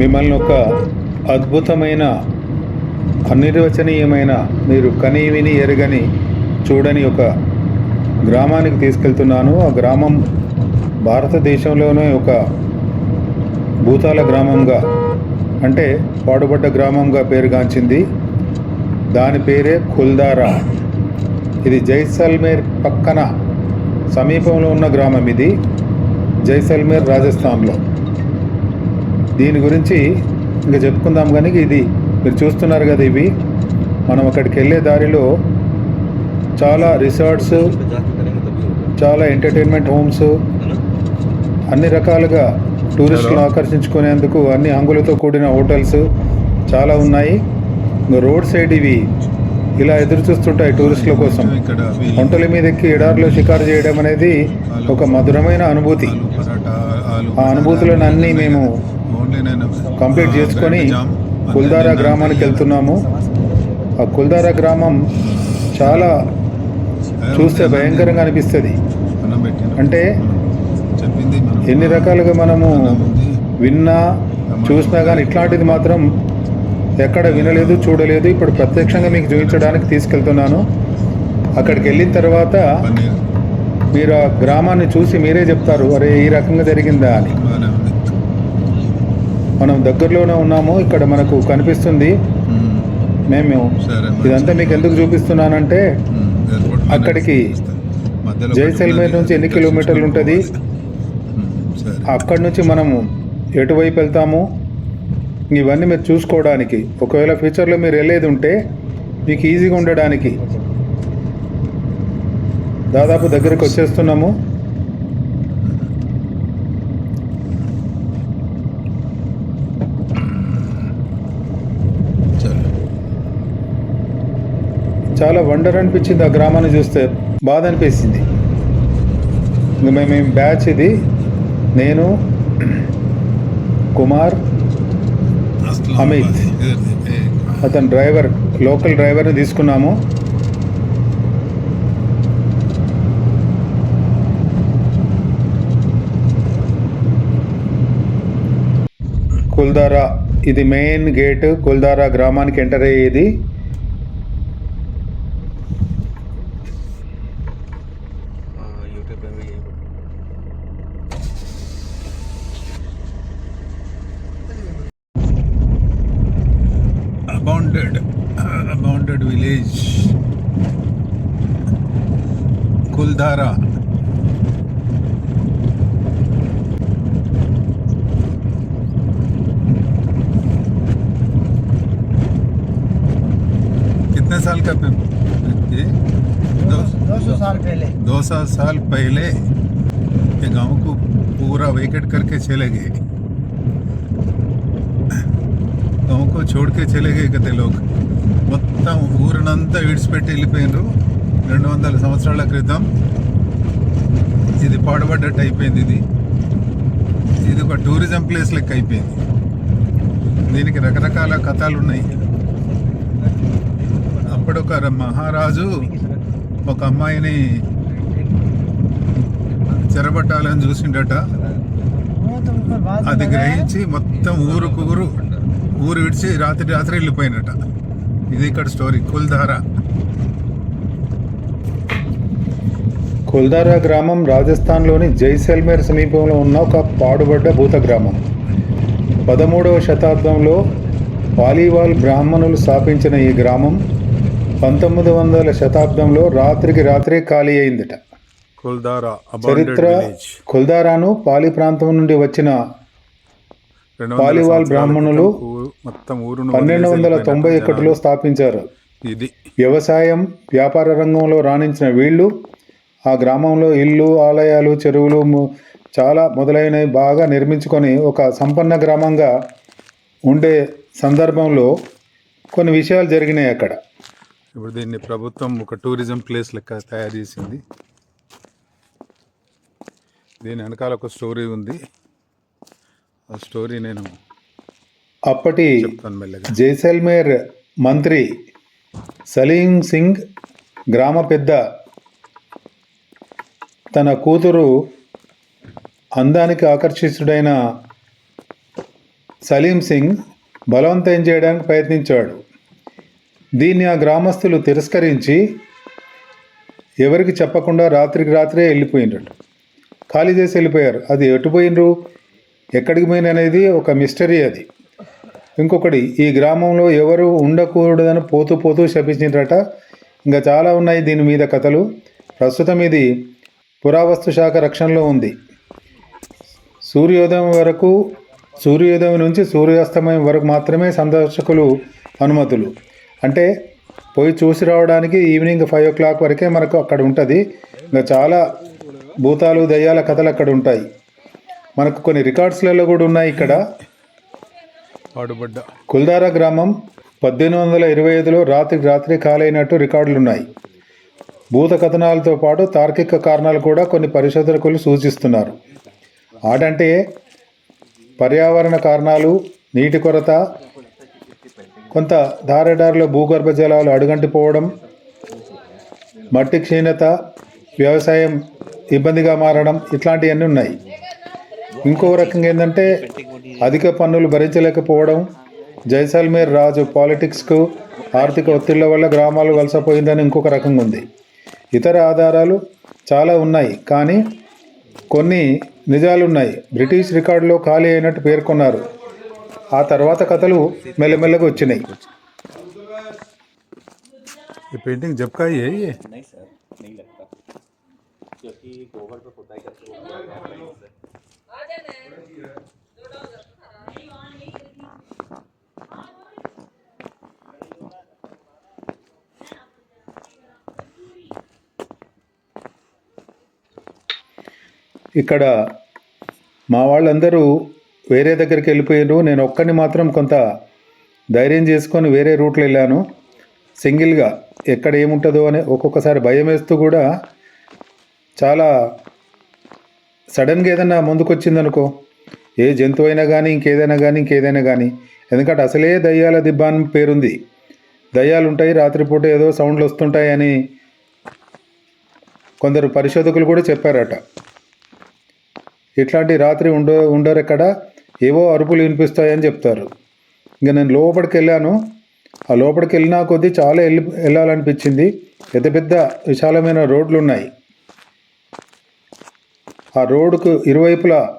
మిమ్మల్ని ఒక అద్భుతమైన అనిర్వచనీయమైన మీరు కని విని ఎరగని చూడని ఒక గ్రామానికి తీసుకెళ్తున్నాను. ఆ గ్రామం భారతదేశంలోనే ఒక భూతాల గ్రామంగా అంటే పాడుబడ్డ గ్రామంగా పేరుగాంచింది. దాని పేరే కుల్దారా ఇది జైసల్మేర్ పక్కన సమీపంలో ఉన్న గ్రామం ఇది జైసల్మేర్ రాజస్థాన్లో. దీని గురించి ఇంకా చెప్పుకుందాం కానీ ఇది మీరు చూస్తున్నారు కదా ఇవి. మనం అక్కడికి వెళ్ళే దారిలో చాలా రిసార్ట్స్ చాలా ఎంటర్టైన్మెంట్ హోమ్స్ అన్ని రకాలుగా టూరిస్టులను ఆకర్షించుకునేందుకు అన్ని హంగులతో కూడిన హోటల్స్ చాలా ఉన్నాయి. ఇంకా రోడ్ సైడ్ ఇవి ఇలా ఎదురు చూస్తుంటాయి టూరిస్టుల కోసం. ఒంటల మీద ఎక్కి ఎడారిలో షికారు చేయడం అనేది ఒక మధురమైన అనుభూతి. ఆ అనుభూతులను అన్నీ మేము కంప్లీట్ చేసుకొని కుల్దారా గ్రామానికి వెళ్తున్నాము. ఆ కుల్దారా గ్రామం చాలా చూస్తే భయంకరంగా అనిపిస్తుంది. అంటే. ఎన్ని రకాలుగా మనము. విన్నా చూసినా కానీ ఇట్లాంటిది మాత్రం ఎక్కడ వినలేదు చూడలేదు. ఇప్పుడు ప్రత్యక్షంగా మీకు చూపించడానికి తీసుకెళ్తున్నాను. అక్కడికి వెళ్ళిన తర్వాత మీరు ఆ గ్రామాన్ని చూసి మీరే చెప్తారు అరే ఈ రకంగా జరిగిందా అని. మనం దగ్గరలోనే ఉన్నాము ఇక్కడ మనకు కనిపిస్తుంది. మ్మ్. ఇదంతా మీకు ఎందుకు చూపిస్తున్నానంటే అక్కడికి జైసల్మేర్ నుంచి ఎన్ని. కిలోమీటర్లు ఉంటుంది? అక్కడి నుంచి మనము ఎటువైపు వెళ్తాము? ఇవన్నీ మీరు చూసుకోవడానికి. ఒకవేళ ఫ్యూచర్లో మీరు వెళ్ళేది ఉంటే మీకు ఈజీగా ఉండడానికి. దాదాపు దగ్గరికి వచ్చేస్తున్నాము. చాలా వండర్ అనిపించింది ఆ గ్రామాన్ని చూస్తే. బాధ అనిపించింది మేము మేము బ్యాచ్ ఇది. నేను కుమార్ అమిత్. అతను డ్రైవర్ లోకల్ డ్రైవర్ని తీసుకున్నాము. కుల్దారా ఇది మెయిన్ గేట్. కుల్దారా గ్రామానికి ఎంటర్ అయ్యేది. साल का पे- ये दो दो सौ साल पहले दो सौ साल पहले ये गांव को पूरा वेकेट करके चले गए गांव को छोड़ के चले गए కదా లోక్ మొత్తం ఊరినంతా విడిచిపెట్టి వెళ్ళిపోయినారు రెండు వందల సంవత్సరాల క్రితం ఇది పాడుబడ్డట్టు అయిపోయింది ఇది ఇది ఒక టూరిజం ప్లేస్ లెక్క అయిపోయింది దీనికి రకరకాల కథలు ఉన్నాయి అప్పుడు ఒక మహారాజు ఒక అమ్మాయిని చెరబట్టాలని చూసిండట. అది గ్రహించి మొత్తం ఊరు కూరు ఊరు విడిచి రాత్రి రాత్రి వెళ్ళిపోయినట. ఇది ఇక్కడ స్టోరీ కుల్ధార కుల్దారా గ్రామం రాజస్థాన్లోని జైసల్మేర్ సమీపంలో ఉన్న ఒక పాడుబడ్డ భూత గ్రామం. పదమూడవ శతాబ్దంలో పాలీవాల్ బ్రాహ్మణులు స్థాపించిన ఈ గ్రామం పంతొమ్మిది వందల శతాబ్దంలో రాత్రికి రాత్రే ఖాళీ అయిందట. చరిత్ర కుల్దారాను పాలి ప్రాంతం నుండి వచ్చిన పాలివాల్ బ్రాహ్మణులు పన్నెండు వందల తొంభై ఒకటిలో స్థాపించారు. ఇది. వ్యవసాయం వ్యాపార రంగంలో రాణించిన వీళ్ళు ఆ గ్రామంలో ఇల్లు ఆలయాలు చెరువులు చాలా మొదలైనవి బాగా నిర్మించుకొని ఒక సంపన్న గ్రామంగా ఉండే సందర్భంలో కొన్ని విషయాలు జరిగినాయి అక్కడ. ఇప్పుడు దీన్ని ప్రభుత్వం ఒక టూరిజం ప్లేస్ లెక్క తయారు చేసింది. దీని వెనకాల ఒక స్టోరీ ఉంది. ఆ స్టోరీ నేను అప్పటి జైసల్మేర్ మంత్రి సలీం సింగ్ గ్రామ పెద్ద తన కూతురు అందానికి ఆకర్షితుడైన సలీం సింగ్ బలవంతం చేయడానికి ప్రయత్నించాడు. దీన్ని ఆ గ్రామస్తులు తిరస్కరించి ఎవరికి చెప్పకుండా రాత్రికి రాత్రే వెళ్ళిపోయినట్టు ఖాళీ చేసి వెళ్ళిపోయారు. అది ఎటు పోయినరు ఎక్కడికి పోయిన అనేది ఒక మిస్టరీ అది. ఇంకొకటి ఈ గ్రామంలో ఎవరు ఉండకూడదని పోతూ పోతూ శపించిండ్రట. ఇంకా చాలా ఉన్నాయి దీని మీద కథలు. ప్రస్తుతం ఇది పురావస్తు శాఖ రక్షణలో ఉంది. సూర్యోదయం వరకు సూర్యోదయం నుంచి సూర్యాస్తమయం వరకు మాత్రమే సందర్శకులు అనుమతులు. అంటే పోయి చూసి రావడానికి ఈవినింగ్ ఫైవ్ ఓ క్లాక్ వరకే మనకు అక్కడ ఉంటుంది. ఇంకా చాలా భూతాలు దయ్యాల కథలు అక్కడ ఉంటాయి. మనకు కొన్ని రికార్డ్స్లలో కూడా ఉన్నాయి ఇక్కడ. కుల్దారా గ్రామం పద్దెనిమిది వందల ఇరవై ఐదులో రాత్రికి రాత్రి కాలైనట్టు రికార్డులు ఉన్నాయి. భూత కథనాలతో పాటు తార్కిక కారణాలు కూడా కొన్ని పరిశోధకులు సూచిస్తున్నారు. ఆడంటే పర్యావరణ కారణాలు నీటి కొరత కొంత దారేదారిలో భూగర్భ జలాలు అడుగంటిపోవడం మట్టి క్షీణత వ్యవసాయం ఇబ్బందిగా మారడం ఇట్లాంటివన్నీ ఉన్నాయి. ఇంకో రకంగా ఏంటంటే అధిక పన్నులు భరించలేకపోవడం జైసల్మేర్ రాజు పాలిటిక్స్కు ఆర్థిక ఒత్తిళ్ళ వల్ల గ్రామాలు వలసపోయిందని ఇంకొక రకంగా ఉంది. ఇతర ఆధారాలు చాలా ఉన్నాయి కానీ కొన్ని నిజాలు ఉన్నాయి బ్రిటిష్ రికార్డులో ఖాళీ అయినట్టు పేర్కొన్నారు. ఆ తర్వాత కథలు మెల్లమెల్లగా వచ్చినాయి. ఈ పెయింటింగ్ జబ్కాయి ఇక్కడ మా వాళ్ళందరూ వేరే దగ్గరికి వెళ్ళిపోయారు నేను ఒక్కడిని మాత్రం కొంత ధైర్యం చేసుకొని వేరే రూట్లో వెళ్ళాను. సింగిల్గా ఎక్కడ ఏముంటుందో అని ఒక్కొక్కసారి భయం వేస్తూ కూడా చాలా సడన్గా ఏదైనా ముందుకొచ్చిందనుకో ఏ జంతువు అయినా కానీ ఇంకేదైనా కానీ ఇంకేదైనా కానీ ఎందుకంటే అసలే దయ్యాల దిబ్బ అని పేరుంది. దయ్యాలు ఉంటాయి రాత్రిపూట ఏదో సౌండ్లు వస్తుంటాయని కొందరు పరిశోధకులు కూడా చెప్పారట. ఇట్లాంటి రాత్రి ఉండో ఉండరు ఎక్కడ? ఏవో అరుపులు వినిపిస్తాయని చెప్తారు. ఇంకా నేను లోపలికి వెళ్ళాను ఆ లోపలికి వెళ్ళినా కొద్దీ చాలా వెళ్ళి వెళ్ళాలనిపించింది. పెద్ద పెద్ద విశాలమైన రోడ్లు ఉన్నాయి ఆ రోడ్డుకు ఇరువైపులా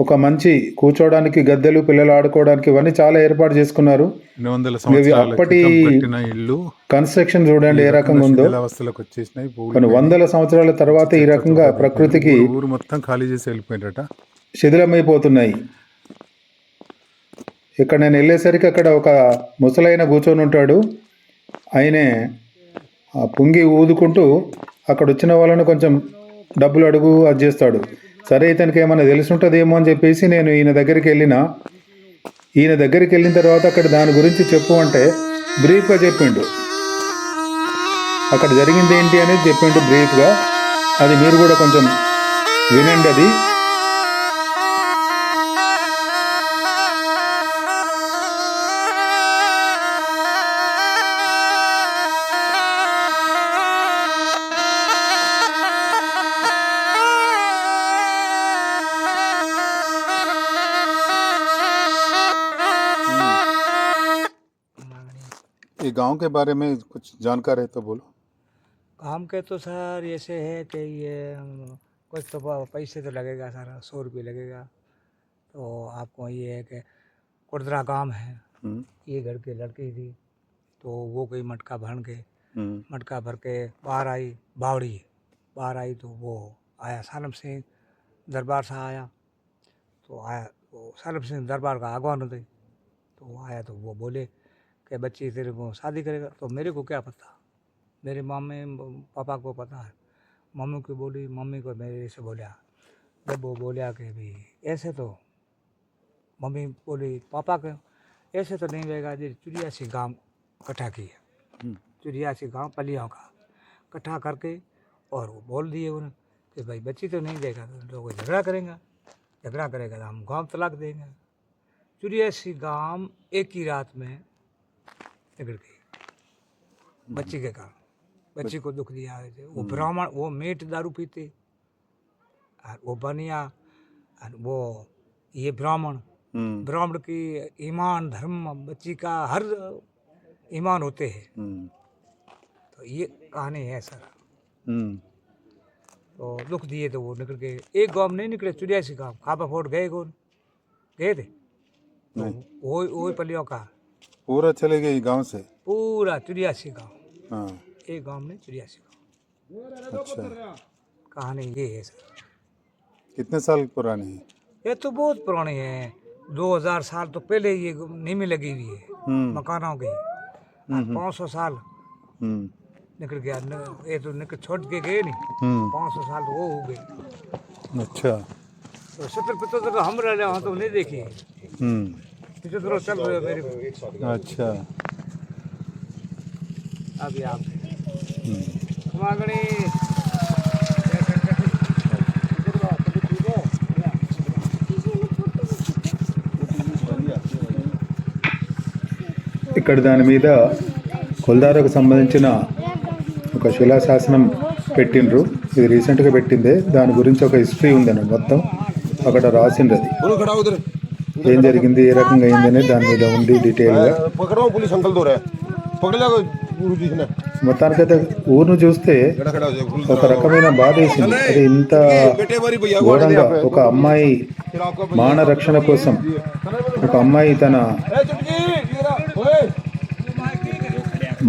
ఒక మంచి కూర్చోవడానికి గద్దెలు పిల్లలు ఆడుకోవడానికి ఇవన్నీ చాలా ఏర్పాటు చేసుకున్నారు. అప్పటి ఇల్లు. కన్స్ట్రక్షన్ చూడండి ఏ రకంగా ఉందో. కొన్ని వందల సంవత్సరాల తర్వాత ఈ రకంగా ప్రకృతికి ఊరు- ఊరు మొత్తం ఖాళీ చేసి వెళ్ళిపోయినట శిథిలమైపోతున్నాయి. ఇక్కడ నేను వెళ్ళేసరికి అక్కడ ఒక ముసలైన కూర్చొని ఉంటాడు. ఆయనే పొంగి ఊదుకుంటూ అక్కడ వచ్చిన వాళ్ళని కొంచెం డబ్బులు అడుగు అది చేస్తాడు. సరే ఇతనికి ఏమైనా తెలిసి ఉంటుందేమో అని చెప్పేసి నేను ఈయన దగ్గరికి వెళ్ళిన. ఈయన దగ్గరికి వెళ్ళిన తర్వాత అక్కడ దాని గురించి చెప్పు అంటే బ్రీఫ్గా చెప్పిండు. అక్కడ జరిగింది ఏంటి అనేది చెప్పిండు బ్రీఫ్గా. అది మీరు కూడా కొంచెం వినండి అది. ये गाँव के बारे में कुछ जानकार है तो बोलो। काम के तो सर ऐसे है कि ये कुछ तो पैसे तो लगेगा सर सौ रुपये लगेगा। तो आपको ये है कि कुर्दरा गाँव है। हम्म, ये घर की लड़की थी तो वो गई मटका भर के। हम्म, मटका भर के बाहर आई बावड़ी बाहर आई तो वो आया सालम सिंह दरबार से आया। तो आया तो सालम सिंह दरबार का आगवान थे तो वो आया तो वो बोले कि बच्ची तेरे को शादी करेगा तो मेरे को क्या पता? मेरे मम्मी पापा को पता है। मम्मी को बोली मम्मी को मेरे से बोला। जब वो बोला कि भाई ऐसे तो मम्मी बोली पापा के ऐसे तो नहीं रहेगा जी चुरियासी गाँव इकट्ठा किया हम्म, चुरियासी गाँव पलियों का इकट्ठा करके और वो बोल दिए उन्हें कि भाई बच्ची तो नहीं देगा तो लोग झगड़ा करेंगे। झगड़ा करेगा तो हम गाँव तलाक देंगे। चुरियासी गाँव एक ही रात में निकल गई। बच्ची के कारण। बच्ची को दुख दिया थे वो ब्राह्मण वो मीठ दारू पीते। और वो बनिया और वो ये ब्राह्मण। हम्म, ब्राह्मण की ईमान धर्म बच्ची का हर ईमान होते हैं। हम्म, तो ये कहानी है सर। हम्म, तो दुख दिए तो वो निकल गए। एक गाँव में नहीं निकले चुरासी गाँव। खापा फोड़ गए कौन? गए थे? तो नहीं। वो पलियों का। पूरा चले गए गाँव से? पूरा चुरासी गाँव। हाँ। एक गाँव में चुरासी गाँव। अच्छा। कहानी ये है सर। कितने साल पुरानी है? ये तो बहुत पुरानी है। 2000 साल तो पहले ये नीमी लगी हुई है। हम्म, मकानों की। हम्म, पाँच सौ साल। हम्म, निकल गया। ये तो निकल छोड़ के गए नहीं। हम्म, पाँच सौ साल तो वो हो गए। अच्छा। तो सत्तर पचहत्तर तो हम रह रहे तो नहीं देखी हम्म, पिछहत्तर चल रहे हो मेरे को अच्छा अभी आप हम्म, मांगणी ఇక్కడ దాని మీద కొల్దారకు సంబంధించిన ఒక శిలాశాసనం పెట్టిండ్రు ఇది రీసెంట్గా పెట్టిందే దాని గురించి ఒక హిస్టరీ ఉందన్న మొత్తం అక్కడ రాసిండ్రు అది बोलो खड़ा उधर ఏం జరిగింది ఏ రకంగా అయిందనే దాని మీద ఉంది డీటెయిల్గా. మొత్తానికి అయితే ఊరు చూస్తే ఒక రకమైన బాధ వేసింది. అది ఇంత ఘోరంగా ఒక అమ్మాయి మాన రక్షణ కోసం ఒక అమ్మాయి తన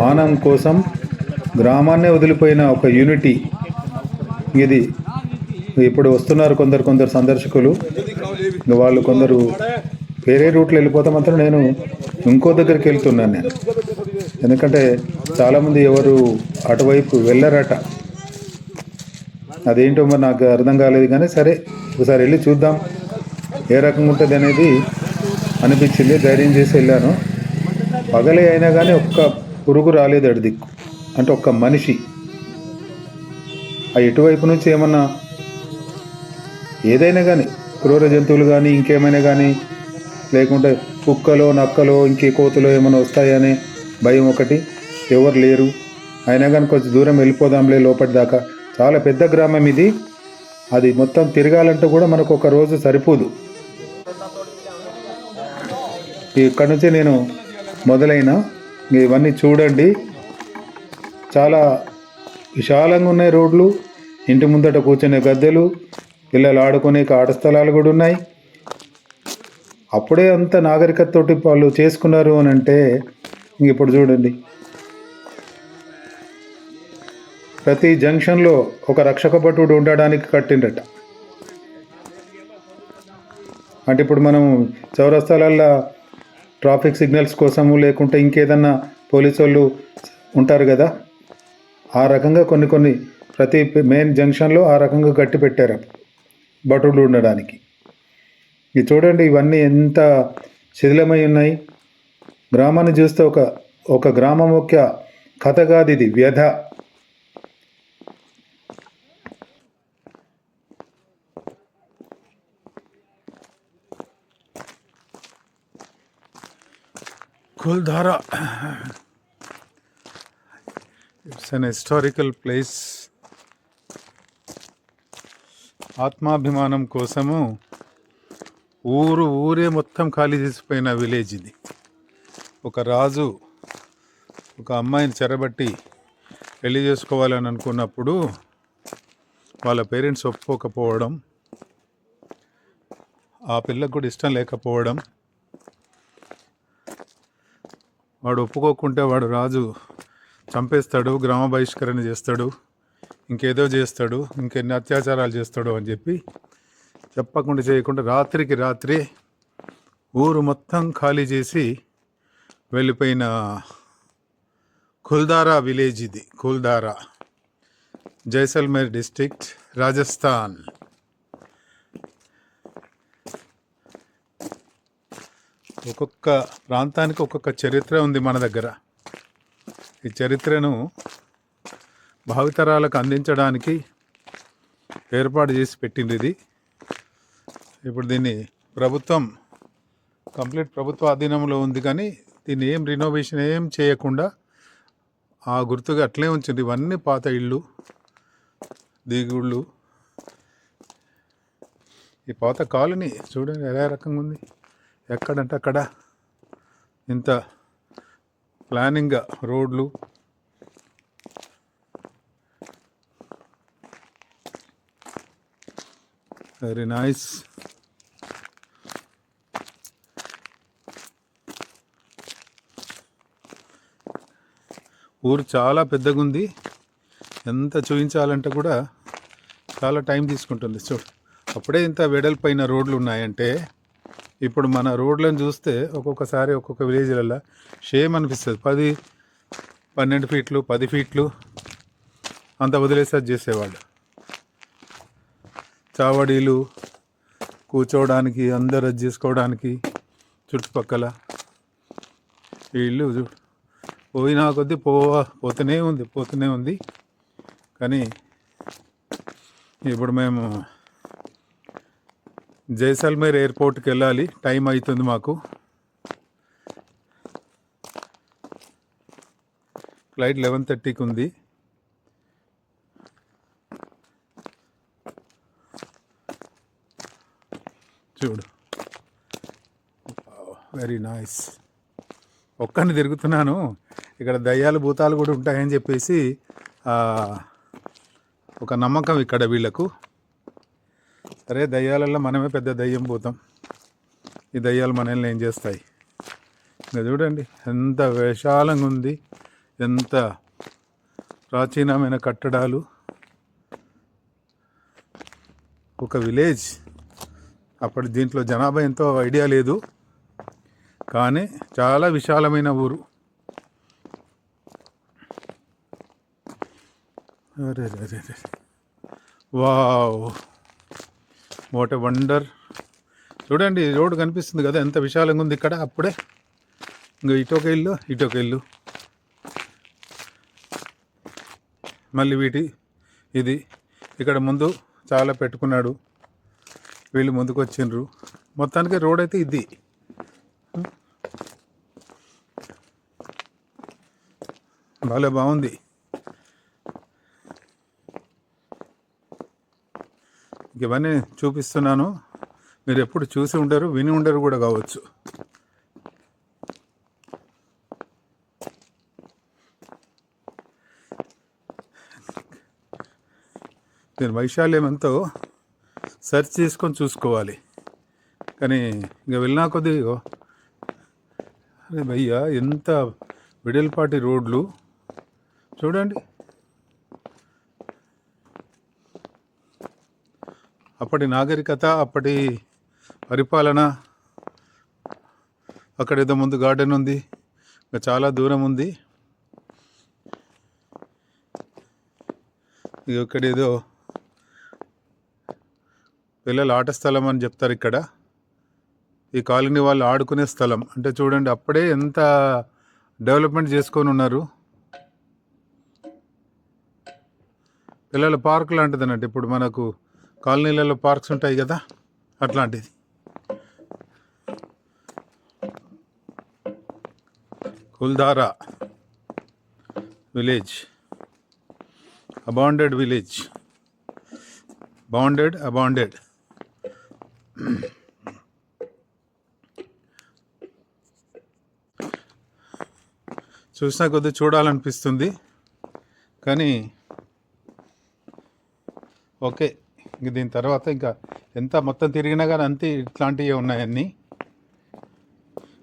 మానం కోసం గ్రామాన్నే వదిలిపోయిన ఒక యూనిటీ ఇది ఇప్పుడు వస్తున్నారు కొందరు కొందరు సందర్శకులు. వాళ్ళు కొందరు వేరే రూట్లో వెళ్ళిపోతే మాత్రం నేను ఇంకో దగ్గరికి వెళ్తున్నాను నేను. ఎందుకంటే చాలామంది ఎవరు అటువైపు వెళ్ళరట. అదేంటో మరి నాకు అర్థం కాలేదు కానీ సరే ఒకసారి వెళ్ళి చూద్దాం. ఏ రకంగా ఉంటుంది అనేది అనిపించింది ధైర్యం చేసి వెళ్ళాను. పగలే అయినా కానీ ఒక్క పురుగు రాలేదు అడి దిక్కు. అంటే ఒక్క మనిషి. ఆ ఇటువైపు నుంచి ఏమన్నా ఏదైనా కానీ క్రూర జంతువులు కానీ ఇంకేమైనా కానీ లేకుంటే కుక్కలో నక్కలో ఇంకే కోతులో ఏమైనా వస్తాయనే భయం ఒకటి. ఎవరు లేరు. అయినా కానీ కొంచెం దూరం వెళ్ళిపోదాంలే లోపటి దాకా. చాలా పెద్ద గ్రామం ఇది. అది మొత్తం తిరగాలంటే కూడా మనకు ఒక రోజు సరిపోదు. ఇక్కడ నుంచి నేను మొదలైన. ఇవన్నీ చూడండి. చాలా విశాలంగా ఉన్నాయి రోడ్లు. ఇంటి ముందట కూర్చునే గద్దెలు. పిల్లలు ఆడుకునే ఆట స్థలాలు కూడా ఉన్నాయి. అప్పుడే అంత నాగరికతతోటి వాళ్ళు చేసుకున్నారు అని అంటే ఇప్పుడు చూడండి. ప్రతి జంక్షన్లో ఒక రక్షక భటుడు ఉండడానికి కట్టిండట అంటే ఇప్పుడు మనం చౌరస్తాలల్లో ట్రాఫిక్ సిగ్నల్స్ కోసము లేకుంటే ఇంకేదన్నా పోలీసు వాళ్ళు ఉంటారు కదా ఆ రకంగా కొన్ని కొన్ని ప్రతి మెయిన్ జంక్షన్లో ఆ రకంగా కట్టి పెట్టారు భటులు ఉండడానికి. ఇది చూడండి ఇవన్నీ ఎంత శిథిలమై ఉన్నాయి గ్రామాన్ని చూస్తే ఒక ఒక గ్రామం యొక్క కథ కాదు ఇది వ్యధ Kuldhara. It's an historical place. ఆత్మాభిమానం కోసము ఊరు ఊరే మొత్తం ఖాళీ చేసిపోయిన విలేజ్ ఇది. ఒక రాజు ఒక అమ్మాయిని చెరబట్టి పెళ్ళి చేసుకోవాలని అనుకున్నప్పుడు వాళ్ళ పేరెంట్స్ ఒప్పుకోకపోవడం ఆ పిల్లకు కూడా ఇష్టం లేకపోవడం వాడు ఒప్పుకోకుంటే వాడు రాజు చంపేస్తాడు గ్రామ బహిష్కరణ చేస్తాడు ఇంకేదో చేస్తాడు ఇంకెన్ని అత్యాచారాలు చేస్తాడు అని చెప్పి చెప్పకుండా చేయకుండా రాత్రికి రాత్రి ఊరు మొత్తం ఖాళీ చేసి వెళ్ళిపోయిన కుల్దారా విలేజ్ ఇది కుల్దారా. జైసల్మేర్ డిస్ట్రిక్ట్ రాజస్థాన్. ఒక్కొక్క ప్రాంతానికి ఒక్కొక్క చరిత్ర ఉంది మన దగ్గర. ఈ చరిత్రను భావితరాలకు అందించడానికి ఏర్పాటు చేసి పెట్టింది ఇది. ఇప్పుడు దీన్ని ప్రభుత్వం కంప్లీట్ ప్రభుత్వ అధీనంలో ఉంది కానీ దీన్ని ఏం రినోవేషన్ ఏం చేయకుండా ఆ గుర్తుగా అట్లే ఉంచింది. ఇవన్నీ పాత ఇళ్ళు దిగుళ్ళు. ఈ పాత కాలనీ చూడండి ఎలా రకంగా ఉంది. ఎక్కడంటే అక్కడ ఇంత ప్లానింగ్గా రోడ్లు. వెరీ నైస్ ఊరు చాలా పెద్దగా ఉంది ఎంత చూపించాలంటే కూడా చాలా టైం తీసుకుంటుంది. చూడు అప్పుడే ఇంత వెడల్పైన రోడ్లు ఉన్నాయంటే ఇప్పుడు మన రోడ్లను చూస్తే ఒక్కొక్కసారి ఒక్కొక్క విలేజ్లలో షేమ్ అనిపిస్తుంది. పది పన్నెండు ఫీట్లు పది ఫీట్లు అంత వదిలేసేది చేసేవాళ్ళు. చావడీలు కూర్చోవడానికి అందరు అది చేసుకోవడానికి చుట్టుపక్కల వీళ్ళు చూడు పోయినా కొద్దీ పోవా పోతూనే ఉంది పోతూనే ఉంది. కానీ ఇప్పుడు మేము జైసల్మేర్ ఎయిర్పోర్ట్కి వెళ్ళాలి. టైం అవుతుంది మాకు. ఫ్లైట్ లెవెన్ థర్టీకి ఉంది. చూడు. Very nice. ఒక్కని తిరుగుతున్నాను. ఇక్కడ దయ్యాలు భూతాలు కూడా ఉంటాయని చెప్పేసి ఒక నమ్మకం ఇక్కడ వీళ్ళకు. సరే దయ్యాలలో మనమే పెద్ద దయ్యం పోతాం. ఈ దయ్యాలు మనల్ని ఏం చేస్తాయి? ఇంకా చూడండి ఎంత విశాలంగా ఉంది ఎంత ప్రాచీనమైన కట్టడాలు. ఒక విలేజ్. అప్పటి దీంట్లో జనాభా ఎంతో ఐడియా లేదు. కానీ చాలా విశాలమైన ఊరు. అరే అరే అరే అరే. వావ్. What a wonder. చూడండి రోడ్డు కనిపిస్తుంది కదా ఎంత విశాలంగా ఉంది ఇక్కడ అప్పుడే. ఇంకా ఇటొక ఇల్లు ఇటొక ఇల్లు. మళ్ళీ వీటి ఇది. ఇక్కడ ముందు చాలా పెట్టుకున్నాడు. వీళ్ళు ముందుకు వచ్చిండ్రు మొత్తానికి రోడ్ అయితే ఇది. భలే బాగుంది. ఇవన్నీ చూపిస్తున్నాను. మీరు ఎప్పుడు చూసి ఉండరు విని ఉండరు కూడా కావచ్చు. దీని వైశాల్యం ఎంతో సెర్చ్ చేసుకొని చూసుకోవాలి. కానీ ఇక వెళ్ళినా కొద్ది అరే భయ్యా ఎంత విడల్పాటి రోడ్లు. చూడండి. అప్పటి నాగరికత అప్పటి పరిపాలన. అక్కడ ఏదో ముందు గార్డెన్ ఉంది. ఇంకా చాలా దూరం ఉంది. ఇక్కడ ఏదో పిల్లల ఆట స్థలం అని చెప్తారు ఇక్కడ. ఈ కాలనీ వాళ్ళు ఆడుకునే స్థలం. అంటే చూడండి అప్పుడే ఎంత డెవలప్మెంట్ చేసుకొని ఉన్నారు. పిల్లల పార్క్ లాంటిదన్నట్టు. ఇప్పుడు మనకు కాలనీలలో పార్క్స్ ఉంటాయి కదా అట్లాంటిది. Kuldhara village. Abandoned village. Bonded abandoned. చూసినా కొద్దీ చూడాలనిపిస్తుంది. కానీ ఓకే. ఇంక దీని తర్వాత ఇంకా ఎంత మొత్తం తిరిగినా కానీ అంతే ఇట్లాంటివి ఉన్నాయి అన్నీ.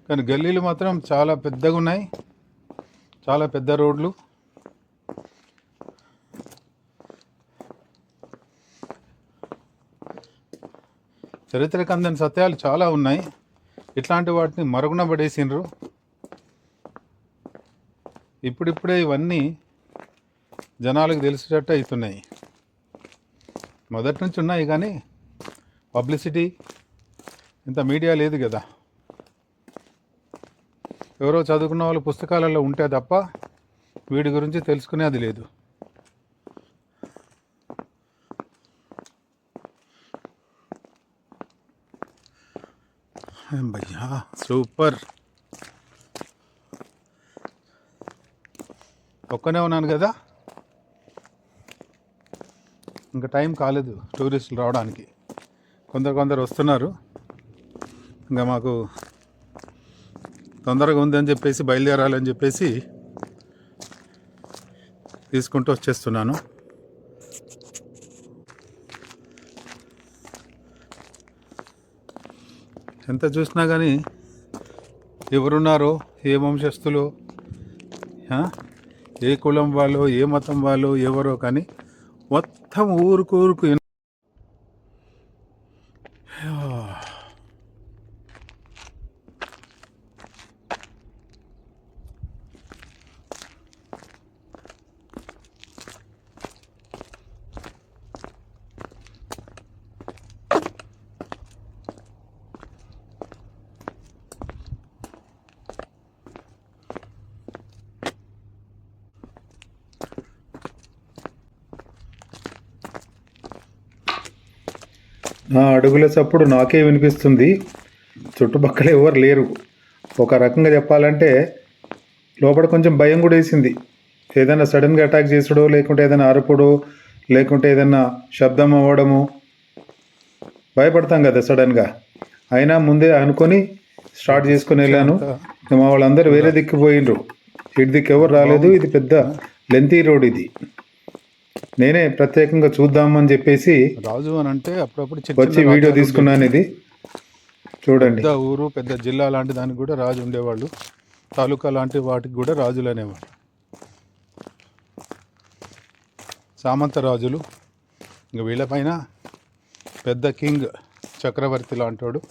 కానీ గల్లీలు మాత్రం చాలా పెద్దగా ఉన్నాయి. చాలా పెద్ద రోడ్లు. చరిత్రకు అందని సత్యాలు చాలా ఉన్నాయి. ఇట్లాంటి వాటిని మరుగున పడేసిండ్రు. ఇప్పుడిప్పుడే ఇవన్నీ జనాలకు తెలిసేటట్టు అవుతున్నాయి. మొదటి నుంచి ఉన్నాయి కానీ పబ్లిసిటీ ఇంత మీడియా లేదు కదా. ఎవరో చదువుకున్న వాళ్ళు పుస్తకాలలో ఉంటే తప్ప వీడి గురించి తెలుసుకునేది లేదు. భయ్యా సూపర్. ఒక్కనే ఉన్నాను కదా. ఇంకా టైం కాలేదు టూరిస్టులు రావడానికి. కొందరు కొందరు వస్తున్నారు. ఇంకా మాకు తొందరగా ఉందని చెప్పేసి బయలుదేరాలని చెప్పేసి తీసుకుంటూ వచ్చేస్తున్నాను. ఎంత చూసినా కానీ ఎవరున్నారో ఏ వంశస్థులు ఏ కులం వాళ్ళు ఏ మతం వాళ్ళు ఎవరో కానీ మొత్తం ఊరుకు నా అడుగుల చప్పుడు నాకే వినిపిస్తుంది. చుట్టుపక్కల ఎవరు లేరు. ఒక రకంగా చెప్పాలంటే లోపల కొంచెం భయం కూడా వేసింది. ఏదైనా సడన్గా అటాక్ చేసుడో లేకుంటే ఏదైనా అరుపుడో లేకుంటే ఏదైనా శబ్దం అవ్వడము భయపడతాం కదా సడన్గా. అయినా ముందే అనుకొని స్టార్ట్ చేసుకుని వెళ్ళాను. మా వాళ్ళందరూ వేరే దిక్కు పోయిండ్రు. ఇటు దిక్కు ఎవరు రాలేదు. ఇది పెద్ద లెంతీ రోడ్ ఇది. నేనే ప్రత్యేకంగా చూద్దామని చెప్పేసి రాజు అని అంటే అప్పుడప్పుడు వచ్చి వీడియో తీసుకున్నాను ఇది చూడండి. పెద్ద ఊరు పెద్ద జిల్లా లాంటి దానికి కూడా రాజు ఉండేవాళ్ళు. తాలూకా లాంటి వాటికి కూడా రాజులు అనేవాళ్ళు. సామంత రాజులు. ఇంక వీళ్ళపైన పెద్ద కింగ్ చక్రవర్తి లాంటోడు.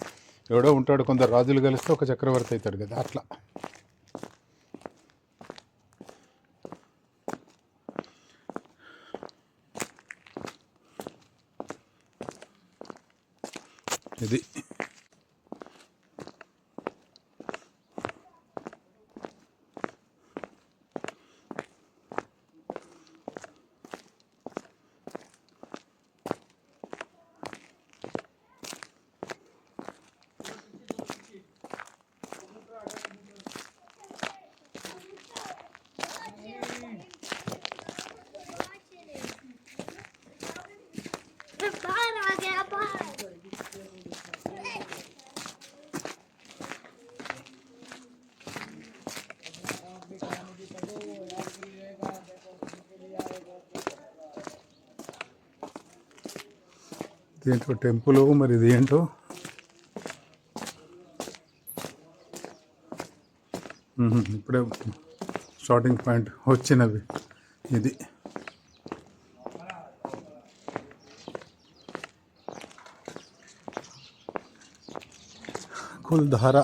ఎవడో ఉంటాడు కొందరు రాజులు కలిస్తే ఒక చక్రవర్తి అవుతాడు కదా అట్లా. ఇది దీంట్లో టెంపుల్ మరి ఇది ఏంటో ఇప్పుడే స్టార్టింగ్ పాయింట్ వచ్చినవి. ఇది. కుల్ధార.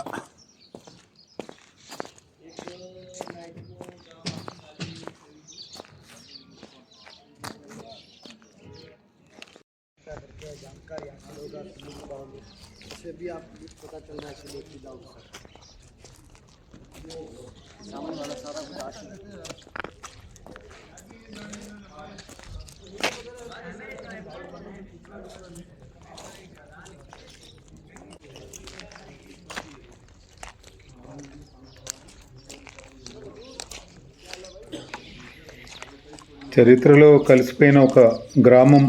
చరిత్రలో కలిసిపోయిన ఒక గ్రామం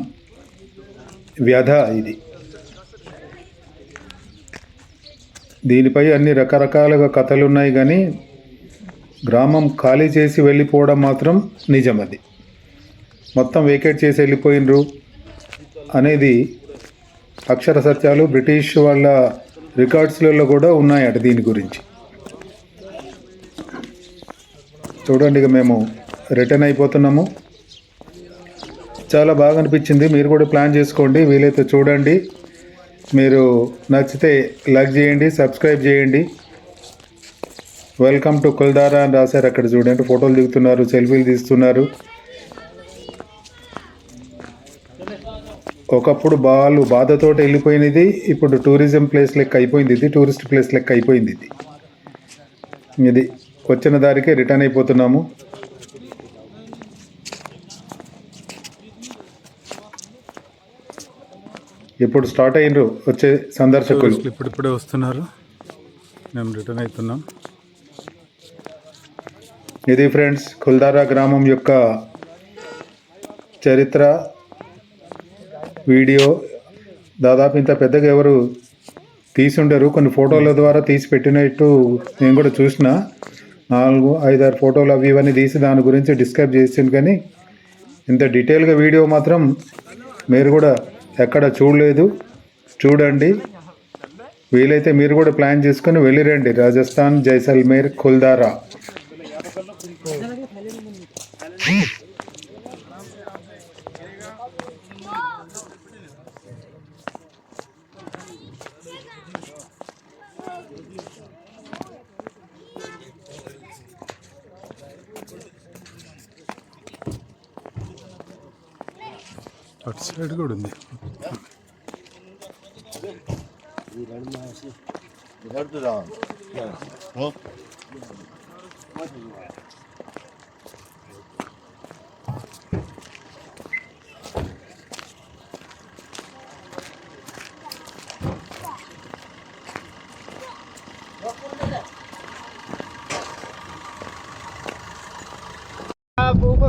వ్యధ ఇది. దీనిపై అన్ని రకరకాలుగా కథలు ఉన్నాయి కానీ గ్రామం ఖాళీ చేసి వెళ్ళిపోవడం మాత్రం నిజం అది మొత్తం వేకేట్ చేసి వెళ్ళిపోయినరు అనేది అక్షర సత్యాలు బ్రిటిష్ వాళ్ళ రికార్డ్స్లలో కూడా ఉన్నాయట దీని గురించి. చూడండి ఇక మేము రిటర్న్ అయిపోతున్నాము. చాలా బాగా అనిపించింది. మీరు కూడా ప్లాన్ చేసుకోండి. వీలైతే చూడండి. మీరు నచ్చితే లైక్ చేయండి సబ్స్క్రైబ్ చేయండి. వెల్కమ్ టు కుల్దారా అని రాశారు అక్కడ చూడండి. ఫోటోలు దిగుతున్నారు సెల్ఫీలు తీస్తున్నారు. ఒకప్పుడు బాలు బాధతోటి వెళ్ళిపోయినది ఇప్పుడు టూరిజం ప్లేస్ లెక్క అయిపోయింది ఇది టూరిస్ట్ ప్లేస్ లెక్క అయిపోయింది ఇది. ఇది వచ్చిన దారికే రిటర్న్ అయిపోతున్నాము. ఇప్పుడు స్టార్ట్ అయినరు వచ్చే సందర్శకులు. ఇప్పుడిప్పుడే వస్తున్నారు. మేము రిటర్న్ అవుతున్నాం. ఇది ఫ్రెండ్స్ కుల్దారా గ్రామం యొక్క చరిత్ర వీడియో. దాదాపు ఇంత పెద్దగా ఎవరు తీసి ఉండరు కొన్ని ఫోటోల ద్వారా తీసి పెట్టినట్టు నేను కూడా చూసిన. నాలుగు ఐదారు ఫోటోలు అవి ఇవన్నీ తీసి దాని గురించి డిస్క్రైబ్ చేసింది కానీ ఇంత డీటెయిల్గా వీడియో మాత్రం మీరు కూడా ఎక్కడ చూడలేదు. చూడండి. వీలైతే మీరు కూడా ప్లాన్ చేసుకుని వెళ్ళిరండి. రాజస్థాన్ జైసల్మేర్ కుల్దారా అటు సైడ్ కూడా ఉంది. Dilerim ağası. Nerede lan? Gel. Hop. Hadi.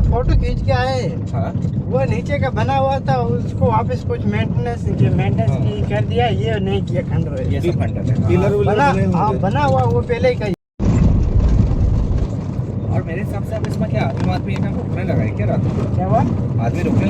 Photo खींच के आए। हाँ। वो नीचे का बना हुआ था उसको वापस कुछ मेंटेनेंस मेंटेनेंस की कर दिया ये नहीं किया खंड ये सब खंडर पिलर बना हाँ बना हुआ वो पहले का ही। और मेरे हिसाब से अब इसमें क्या आदमी आदमी एक रुकने लगा है क्या रात को क्या हुआ? आदमी रुकने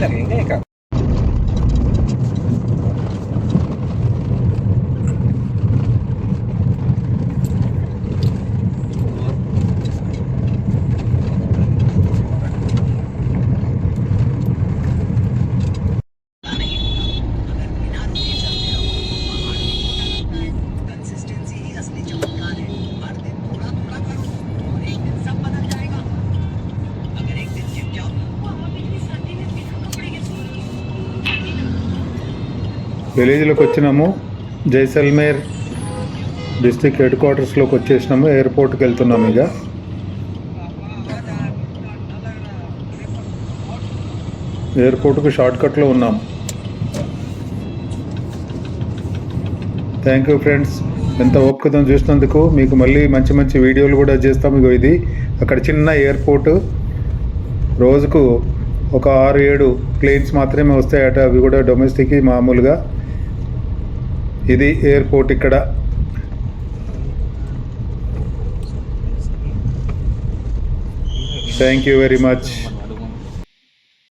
విలేజ్లోకి వచ్చినాము. జైసల్మేర్ డిస్టిక్ హెడ్ క్వార్టర్స్లోకి వచ్చేసినాము. ఎయిర్పోర్ట్కి వెళ్తున్నాము ఇక. ఎయిర్పోర్ట్కు షార్ట్కట్లో ఉన్నాం. Thank you friends. ఎంత ఓపికతో చూసినందుకు మీకు మళ్ళీ మంచి మంచి వీడియోలు కూడా చేస్తాము ఇగో ఇది. అక్కడ చిన్న ఎయిర్పోర్ట్. రోజుకు ఒక ఆరు ఏడు ప్లేన్స్ మాత్రమే వస్తాయట. అవి కూడా డొమెస్టిక్ మామూలుగా. ఇది ఎయిర్పోర్ట్ ఇక్కడ. Thank you very much